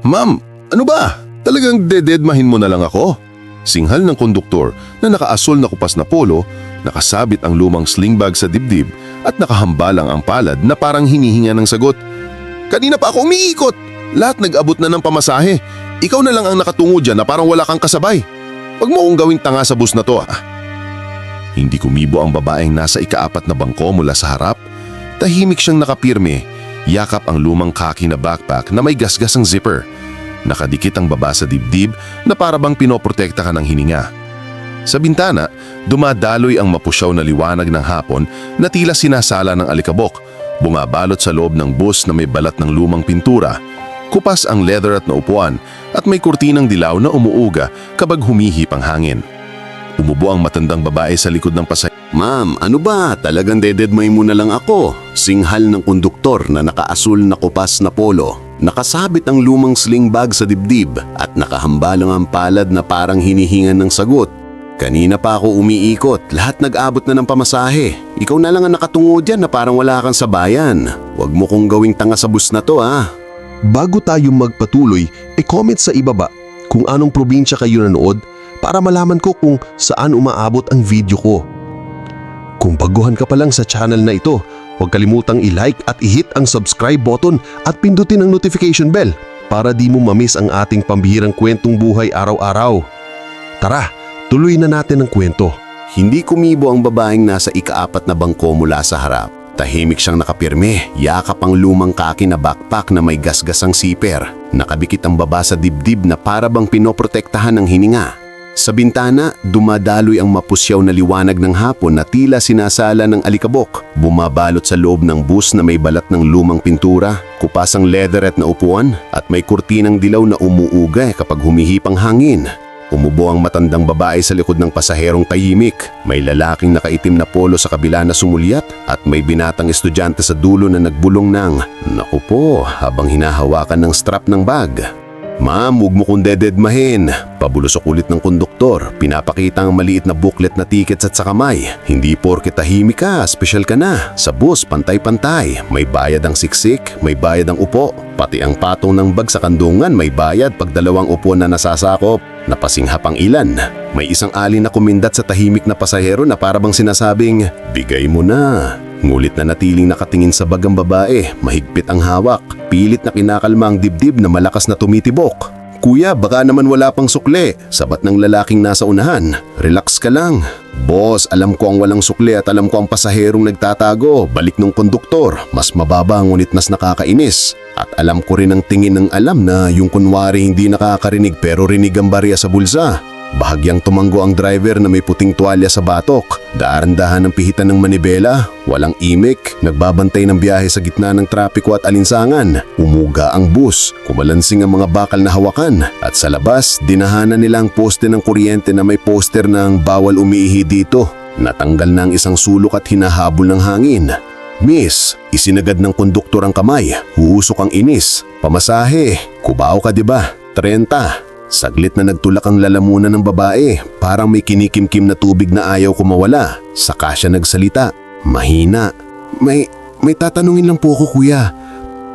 Ma'am, ano ba? Talagang dededmahin mo na lang ako? Singhal ng konduktor na nakaasol na kupas na polo, nakasabit ang lumang sling bag sa dibdib at nakahambalang ang palad na parang hinihinga ng sagot. Kanina pa ako umiikot. Lahat nag-abot na ng pamasahe. Ikaw na lang ang nakatungo dyan na parang wala kang kasabay. Huwag mo akong gawing tanga sa bus na to ah. Hindi kumibo ang babaeng nasa ikaapat na bangko mula sa harap. Tahimik siyang nakapirme. Yakap ang lumang kaki na backpack na may gasgas ang zipper. Nakadikit ang baba sa dibdib na para bang pinoprotekta ka ng hininga. Sa bintana, dumadaloy ang mapusyaw na liwanag ng hapon na tila sinasala ng alikabok. Bumabalot sa loob ng bus na may balat ng lumang pintura. Kupas ang leather at na upuan at may kurtinang dilaw na umuuga kapag humihip ang hangin. Umubo ang matandang babae sa likod ng pasay. Ma'am, ano ba? Talagang dededmay mo na lang ako. Singhal ng konduktor na nakaasul na kupas na polo. Nakasabit ang lumang sling bag sa dibdib at nakahambalang ang palad na parang hinihingan ng sagot. Kanina pa ako umiikot, lahat nag-abot na ng pamasahe. Ikaw na lang ang nakatungo dyan na parang wala kang sabayan. Huwag mo kong gawing tanga sa bus na to ha. Bago tayo magpatuloy, e-comment sa ibaba kung anong probinsya kayo nanood para malaman ko kung saan umaabot ang video ko. Kung baguhan ka pa lang sa channel na ito, huwag kalimutang i-like at i-hit ang subscribe button at pindutin ang notification bell para di mo mamiss ang ating pambihirang kwentong buhay araw-araw. Tara, tuloy na natin ang kwento. Hindi kumibo ang babaeng nasa ikaapat na bangko mula sa harap. Tahimik siyang nakapirme, yakap ang lumang kaki na backpack na may gasgasang siper. Nakabikit ang baba sa dibdib na para bang pinoprotektahan ng hininga. Sa bintana, dumadaloy ang mapusyaw na liwanag ng hapon na tila sinasala ng alikabok. Bumabalot sa loob ng bus na may balat ng lumang pintura, kupas ang leatherette na upuan at may kurtinang dilaw na umuuga kapag humihip ang hangin. Umubo ang matandang babae sa likod ng pasaherong tahimik. May lalaking nakaitim na polo sa kabila na sumulyat at may binatang estudyante sa dulo na nagbulong ng Naku po habang hinahawakan ng strap ng bag. Ma'am, huwag mo kong dededmahin. Pabulusok ulit ng konduktor. Pinapakita ang maliit na booklet na tickets at sa kamay. Hindi porke tahimik ka, special ka na. Sa bus, pantay-pantay. May bayad ang siksik, may bayad ang upo. Pati ang patong ng bag sa kandungan may bayad pag dalawang upo na nasasakop. Napasinghap ang ilan. May isang alin na kumindat sa tahimik na pasahero na parabang sinasabing, Bigay mo na. Ngulit na natiling nakatingin sa bagang babae, mahigpit ang hawak. Pilit na kinakalma ang dibdib na malakas na tumitibok. Kuya, baka naman wala pang sukle. Sabat ng lalaking nasa unahan. Relax ka lang. Boss, alam ko ang walang sukle at alam ko ang pasaherong nagtatago. Balik ng konduktor. Mas mababa ngunit mas nakakainis. At alam ko rin ang tingin ng alam na yung kunwari hindi nakakarinig pero rinig ang barya sa bulsa. Bahagyang tumanggo ang driver na may puting tuwalya sa batok. Daarandahan ang pihitan ng manibela. Walang imik. Nagbabantay ng biyahe sa gitna ng trapiko at alinsangan. Umuga ang bus. Kumalansing ang mga bakal na hawakan. At sa labas, dinahanan nila ang poste ng kuryente na may poster ng bawal umiihi dito. Natanggal na ang isang sulok at hinahabol ng hangin. Miss, isinagad ng konduktor ang kamay. Huusok ang inis. Pamasahe. Kubao ka ba? 30. Saglit na nagtulak ang lalamunan ng babae, parang may kinikimkim na tubig na ayaw kumawala. Saka siya nagsalita, mahina. May, may tatanungin lang po ako kuya.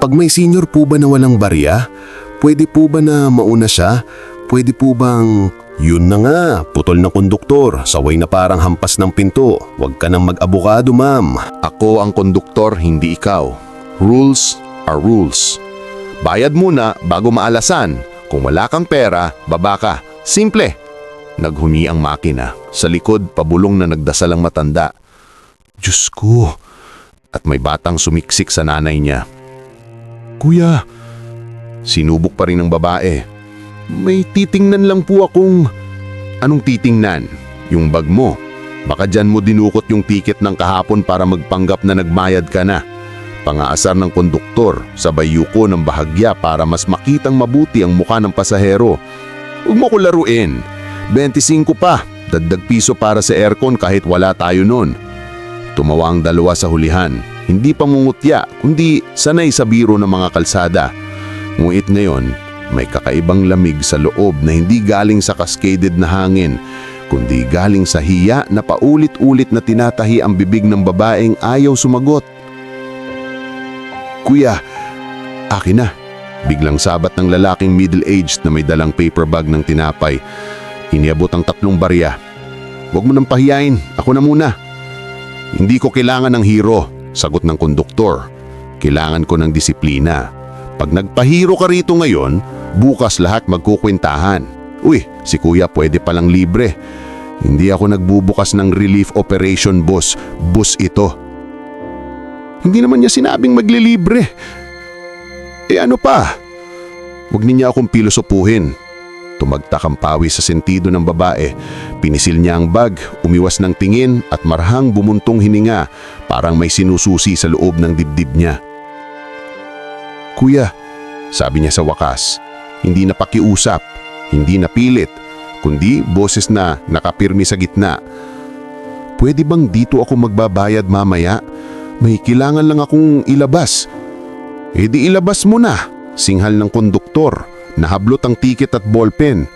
Pag may senior po ba na walang barya, pwede po ba na mauna siya? Pwede po bang... Yun na nga, putol na konduktor, saway na parang hampas ng pinto. Huwag ka nang mag-abukado ma'am. Ako ang konduktor, hindi ikaw. Rules are rules. Bayad muna bago maalasan. Kung wala kang pera, baba ka. Simple. Naghumi ang makina. Sa likod, pabulong na nagdasal ang matanda. Diyos ko. At may batang sumiksik sa nanay niya. Kuya, sinubok pa rin ng babae. May titingnan lang po akong... Anong titingnan? Yung bag mo. Baka dyan mo dinukot yung ticket ng kahapon para magpanggap na nagmayad ka na. Pangaasar ng konduktor, sabay yuko ng bahagya para mas makitang mabuti ang mukha ng pasahero. Huwag mo ko laruin. 25 pa, dagdag piso para sa aircon kahit wala tayo nun. Tumawa ang dalawa sa hulihan. Hindi pangungutya, kundi sanay sa biro ng mga kalsada. Ngunit ngayon, may kakaibang lamig sa loob na hindi galing sa cascaded na hangin, kundi galing sa hiya na paulit-ulit na tinatahi ang bibig ng babaeng ayaw sumagot. Kuya, akin na. Biglang sabat ng lalaking middle-aged na may dalang paper bag ng tinapay. Iniabot ang tatlong barya. Huwag mo nang pahiyain, ako na muna. Hindi ko kailangan ng hero, sagot ng konduktor. Kailangan ko ng disiplina. Pag nagpahiro ka rito ngayon, bukas lahat magkukwentahan. Uy, si kuya pwede palang libre. Hindi ako nagbubukas ng relief operation boss. Boss ito. Hindi naman niya sinabing maglilibre. Eh ano pa? Huwag niya akong pilosopuhin. Tumagtak ang pawis sa sentido ng babae. Pinisil niya ang bag, umiwas ng tingin at marhang bumuntong hininga parang may sinususi sa loob ng dibdib niya. Kuya, sabi niya sa wakas, hindi na pakiusap, hindi na pilit, kundi boses na nakapirmi sa gitna. Pwede bang dito ako magbabayad mamaya? May kailangan lang akong ilabas. E di ilabas mo na, singhal ng konduktor, nahablot ang tiket at ballpen.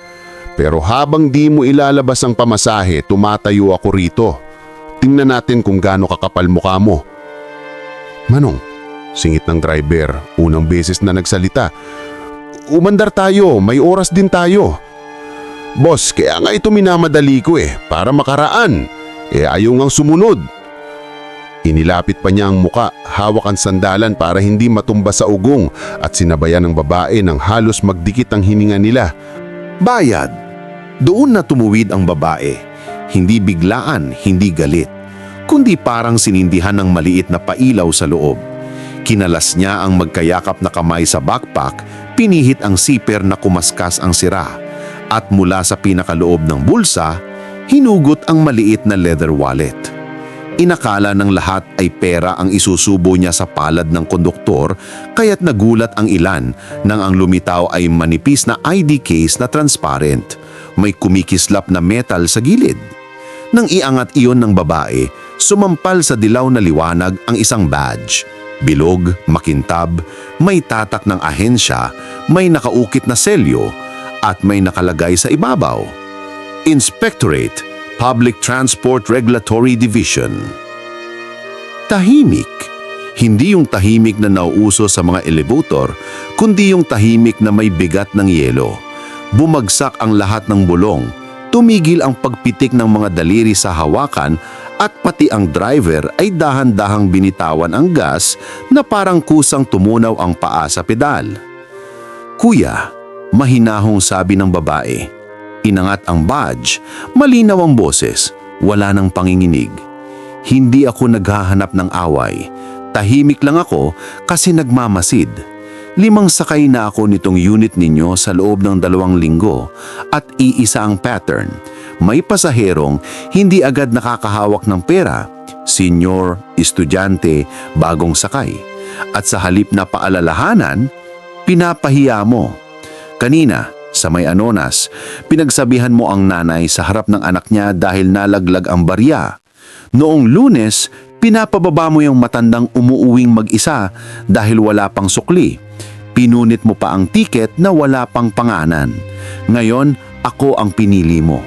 Pero habang di mo ilalabas ang pamasahe, tumatayo ako rito. Tingnan natin kung gaano kakapal mukha mo. Manong, singit ng driver, unang beses na nagsalita. Umandar tayo, may oras din tayo. Boss, kaya nga ito minamadali ko eh, para makaraan. Eh ayaw ngang sumunod. Inilapit pa niya ang muka, hawak ang sandalan para hindi matumba sa ugong at sinabayan ng babae ng halos magdikit ang hininga nila. Bayad. Doon na tumuwid ang babae. Hindi biglaan, hindi galit. Kundi parang sinindihan ng maliit na pailaw sa loob. Kinalas niya ang magkayakap na kamay sa backpack, pinihit ang siper na kumaskas ang sira. At mula sa pinakaloob ng bulsa, hinugot ang maliit na leather wallet. Inakala ng lahat ay pera ang isusubo niya sa palad ng konduktor kaya't nagulat ang ilan nang ang lumitaw ay manipis na ID case na transparent. May kumikislap na metal sa gilid. Nang iangat iyon ng babae, sumampal sa dilaw na liwanag ang isang badge. Bilog, makintab, may tatak ng ahensya, may nakaukit na selyo, at may nakalagay sa ibabaw. Inspectorate Public Transport Regulatory Division. Tahimik. Hindi yung tahimik na nauuso sa mga elevator, kundi yung tahimik na may bigat ng yelo. Bumagsak ang lahat ng bulong, tumigil ang pagpitik ng mga daliri sa hawakan at pati ang driver ay dahan-dahang binitawan ang gas na parang kusang tumunaw ang paa sa pedal. Kuya, mahinahong sabi ng babae. Inangat ang badge, malinaw ang boses, wala nang panginginig. Hindi ako naghahanap ng away. Tahimik lang ako kasi nagmamasid. Limang sakay na ako nitong unit ninyo sa loob ng dalawang linggo at iisa ang pattern. May pasaherong hindi agad nakakahawak ng pera, senior, estudyante, bagong sakay. At sa halip na paalalahanan, pinapahiya mo. Kanina, sa may anonas, pinagsabihan mo ang nanay sa harap ng anak niya dahil nalaglag ang barya. Noong lunes, pinapababa mo yung matandang umuuwing mag-isa dahil wala pang sukli. Pinunit mo pa ang tiket na wala pang panganan. Ngayon, ako ang pinili mo.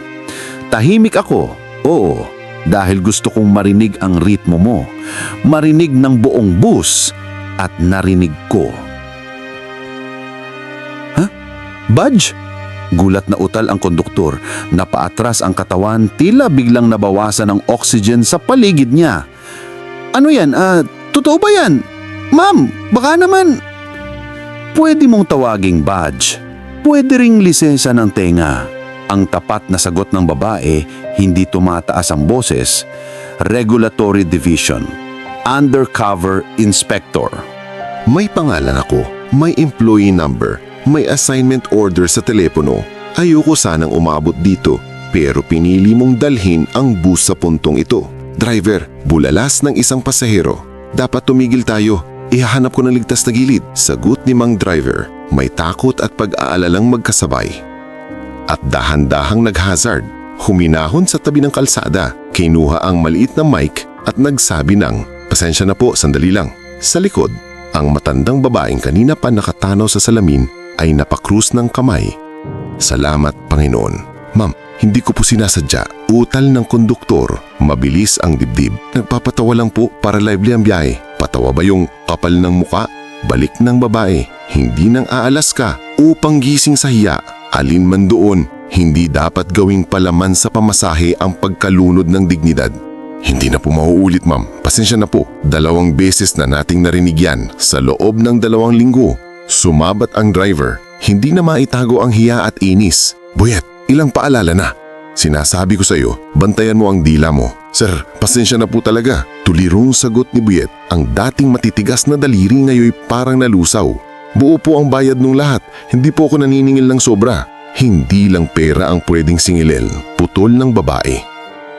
Tahimik ako, oo, dahil gusto kong marinig ang ritmo mo. Marinig ng buong bus at narinig ko. Badge? Gulat na utal ang konduktor. Napaatras ang katawan, tila biglang nabawasan ang oxygen sa paligid niya. Ano yan? Ah, totoo ba yan? Ma'am, baka naman... Pwede mong tawaging badge. Pwede ring lisensya ng tenga. Ang tapat na sagot ng babae, hindi tumataas ang boses. Regulatory Division. Undercover Inspector. May pangalan ako, may employee number, may assignment order sa telepono. Ayoko sanang umabot dito, pero pinili mong dalhin ang bus sa puntong ito. Driver, bulalas ng isang pasahero. Dapat tumigil tayo. Ihahanap ko ng ligtas na gilid. Sagot ni Mang Driver, may takot at pag-aalalang magkasabay. At dahan-dahang naghazard, huminahon sa tabi ng kalsada, kinuha ang maliit na mic at nagsabi ng, Pasensya na po, sandali lang. Sa likod, ang matandang babaeng kanina pa nakatanaw sa salamin ay napakrus ng kamay. Salamat, Panginoon. Ma'am, hindi ko po sinasadya. Utal ng konduktor. Mabilis ang dibdib. Nagpapatawa lang po para lively ang biyahe. Patawa ba yung kapal ng muka? balik ng babae, hindi nang aalas ka upang gising sa hiya. Alin man doon, hindi dapat gawing palaman sa pamasahe ang pagkalunod ng dignidad. Hindi na po mauulit ma'am. Pasensya na po. Dalawang beses na nating narinig yan sa loob ng dalawang linggo. Sumabat ang driver. Hindi na maitago ang hiya at inis. Buyet, ilang paalala na. Sinasabi ko sa iyo, bantayan mo ang dila mo. Sir, pasensya na po talaga. Tulirong sagot ni Buyet. Ang dating matitigas na daliri ngayon parang nalusaw. Buo po ang bayad nung lahat. Hindi po ako naniningil ng sobra. Hindi lang pera ang pwedeng singilin. Putol ng babae.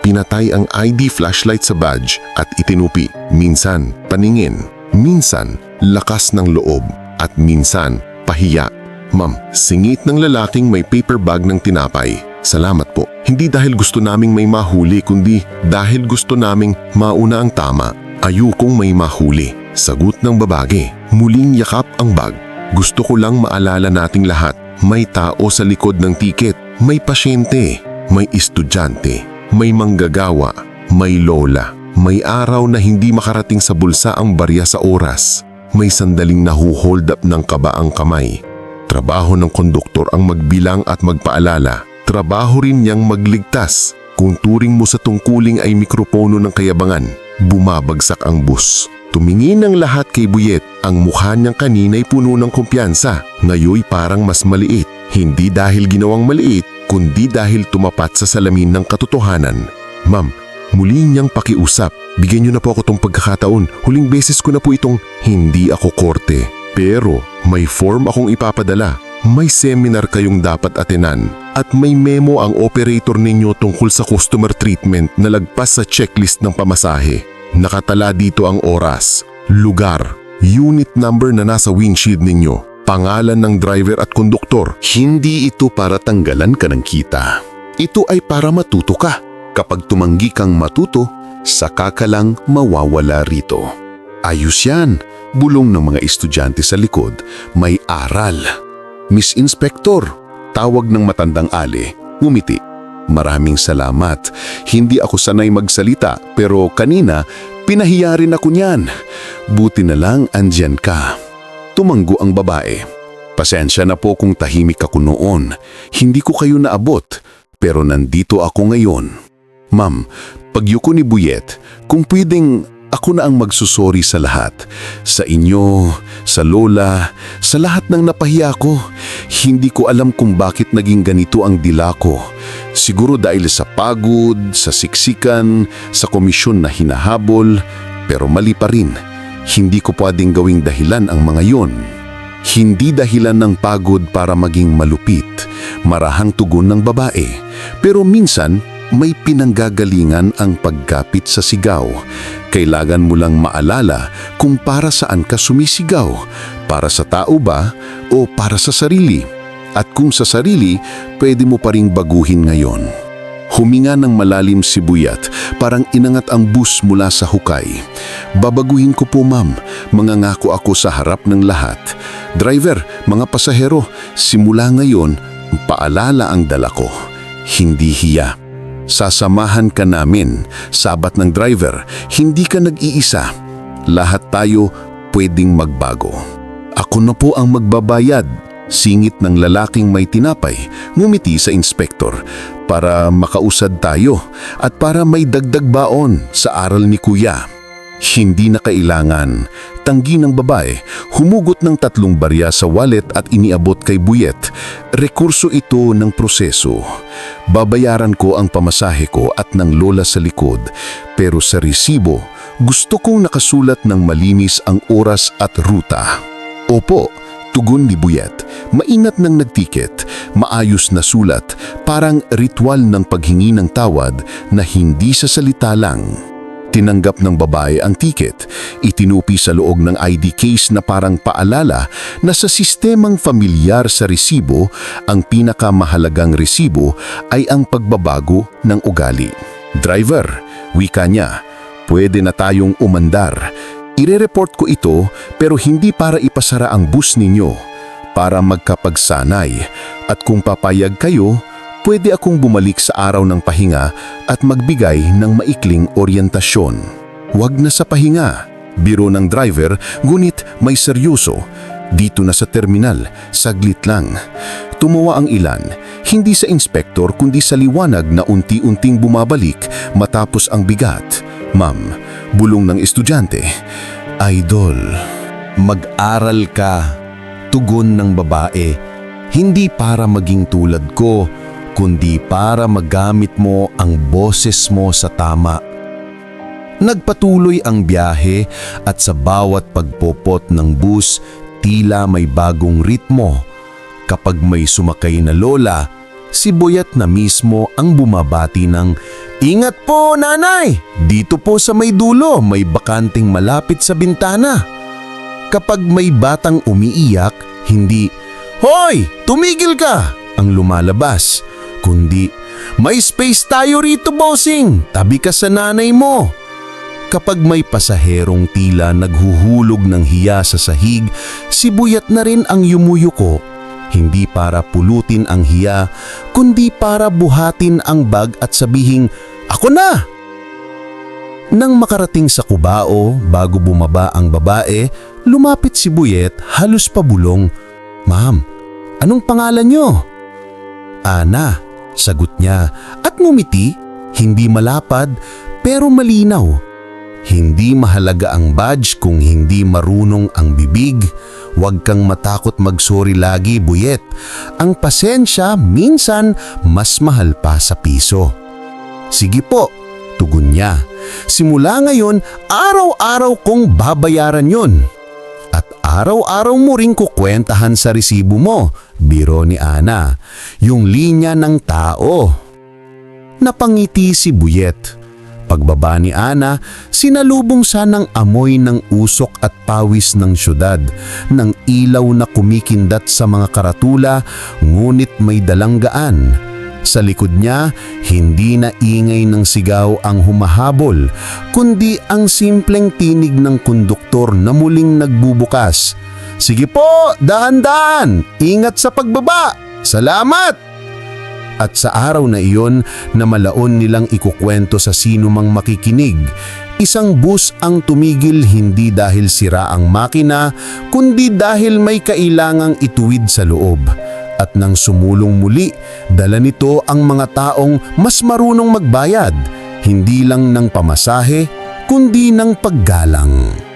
Pinatay ang ID flashlight sa badge at itinupi. Minsan, paningin. Minsan, lakas ng loob. At minsan, pahiya. Ma'am, singit ng lalaking may paper bag ng tinapay. Salamat po. Hindi dahil gusto naming may mahuli kundi dahil gusto naming mauna ang tama. Ayokong may mahuli. Sagot ng babae. Muling yakap ang bag. Gusto ko lang maalala nating lahat. May tao sa likod ng tiket. May pasyente. May estudyante. May manggagawa. May lola. May araw na hindi makarating sa bulsa ang barya sa oras. May sandaling nahuhold up ng kaba ang kamay. Trabaho ng konduktor ang magbilang at magpaalala. Trabaho rin niyang magligtas. Kung turing mo sa tungkuling ay mikropono ng kayabangan, bumabagsak ang bus. Tumingin ang lahat kay Buyet. Ang mukha niyang kanina'y puno ng kumpiyansa. Ngayoy parang mas maliit. Hindi dahil ginawang maliit, kundi dahil tumapat sa salamin ng katotohanan. Ma'am, muli niyang pakiusap. Bigyan niyo na po ako tong pagkakataon. Huling beses ko na po itong hindi ako korte. Pero may form akong ipapadala. May seminar kayong dapat atenan at may memo ang operator ninyo tungkol sa customer treatment na lagpas sa checklist ng pamasahe. Nakatala dito ang oras, lugar, unit number na nasa windshield ninyo, pangalan ng driver at konduktor. Hindi ito para tanggalan ka ng kita. Ito ay para matuto ka. Kapag tumanggi kang matuto, saka ka lang mawawala rito. Ayos yan. Bulong ng mga estudyante sa likod, may aral. Miss Inspector, tawag ng matandang ali, ngumiti. Maraming salamat. Hindi ako sanay magsalita pero kanina pinahiya rin ako niyan. Buti na lang andyan ka. Tumanggo ang babae. Pasensya na po kung tahimik ako noon. Hindi ko kayo naabot, pero nandito ako ngayon. Ma'am, pagyuko ni Buyet, kung pwedeng ako na ang magsusori sa lahat. Sa inyo, sa lola, sa lahat ng napahiya ko. Hindi ko alam kung bakit naging ganito ang dila ko. Siguro dahil sa pagod, sa siksikan, sa komisyon na hinahabol, pero mali pa rin. Hindi ko pwedeng gawing dahilan ang mga yon. Hindi dahilan ng pagod para maging malupit, marahang tugon ng babae. Pero minsan, may pinanggagalingan ang pagkapit sa sigaw. Kailangan mo lang maalala kung para saan ka sumisigaw, para sa tao ba o para sa sarili. At kung sa sarili, pwede mo pa ring baguhin ngayon. Huminga ng malalim si Buyat, parang inangat ang bus mula sa hukay. Babaguhin ko po ma'am, mangangako ako sa harap ng lahat. Driver, mga pasahero, simula ngayon, paalala ang dala ko. Hindi hiya. Sasamahan ka namin, sabat ng driver, hindi ka nag-iisa. Lahat tayo pwedeng magbago. Ako na po ang magbabayad, singit ng lalaking may tinapay, ngumiti sa inspektor para makausad tayo at para may dagdag baon sa aral ni kuya. Hindi na kailangan. Tanggi ng babae, humugot ng tatlong barya sa wallet at iniabot kay Buyet. Rekurso ito ng proseso. Babayaran ko ang pamasahe ko at ng lola sa likod. Pero sa resibo, gusto kong nakasulat ng malinis ang oras at ruta. Opo, tugon ni Buyet. Maingat ng nagtiket, maayos na sulat, parang ritual ng paghingi ng tawad na hindi sa salita lang. Tinanggap ng babae ang tiket, itinupi sa loob ng ID case na parang paalala na sa sistemang familyar sa resibo, ang pinakamahalagang resibo ay ang pagbabago ng ugali. Driver, wika niya, pwede na tayong umandar. Ire-report ko ito pero hindi para ipasara ang bus ninyo, para magkapagsanay. At kung papayag kayo, pwede akong bumalik sa araw ng pahinga at magbigay ng maikling oryentasyon. Huwag na sa pahinga, Biro ng driver, ngunit may seryoso. Dito na sa terminal, saglit lang. Tumawa ang ilan, hindi sa inspektor kundi sa liwanag na unti-unting bumabalik matapos ang bigat. Ma'am, bulong ng estudyante. Idol. Mag-aral ka. Tugon ng babae. Hindi para maging tulad ko, kundi para magamit mo ang boses mo sa tama. Nagpatuloy ang biyahe at sa bawat pagpopot ng bus, tila may bagong ritmo. Kapag may sumakay na lola, si Boyat na mismo ang bumabati ng Ingat po, nanay! Dito po sa may dulo, may bakanting malapit sa bintana. Kapag may batang umiiyak, hindi, Hoy! Tumigil ka! Ang lumalabas, kundi, May space tayo rito, bossing! Tabi ka sa nanay mo! Kapag may pasaherong tila naghuhulog ng hiya sa sahig, sibuyat na rin ang yumuyuko. Hindi para pulutin ang hiya, kundi para buhatin ang bag at sabihing, Ako na! Nang makarating sa kubao, bago bumaba ang babae, lumapit si Buyet halos pabulong. Ma'am, anong pangalan nyo? Ana, sagot niya at ngumiti, hindi malapad pero malinaw. Hindi mahalaga ang badge kung hindi marunong ang bibig. Huwag kang matakot magsorry lagi, Buyet. Ang pasensya minsan mas mahal pa sa piso. Sige po, tugon niya. Simula ngayon, araw-araw kong babayaran yon. Araw-araw mo ring kukwentahan sa resibo mo, biro ni Ana, yung linya ng tao. Napangiti si Buyet. Pagbaba ni Ana, sinalubong siya ng amoy ng usok at pawis ng syudad, ng ilaw na kumikindat sa mga karatula, ngunit may dalang gaan. Sa likod niya, hindi na ingay ng sigaw ang humahabol, kundi ang simpleng tinig ng konduktor na muling nagbubukas. Sige po, daan-daan! Ingat sa pagbaba! Salamat! At sa araw na iyon na malaon nilang ikukwento sa sino mang makikinig, isang bus ang tumigil hindi dahil sira ang makina, kundi dahil may kailangang ituwid sa loob. At nang sumulong muli, dala nito ang mga taong mas marunong magbayad, hindi lang ng pamasahe, kundi ng paggalang.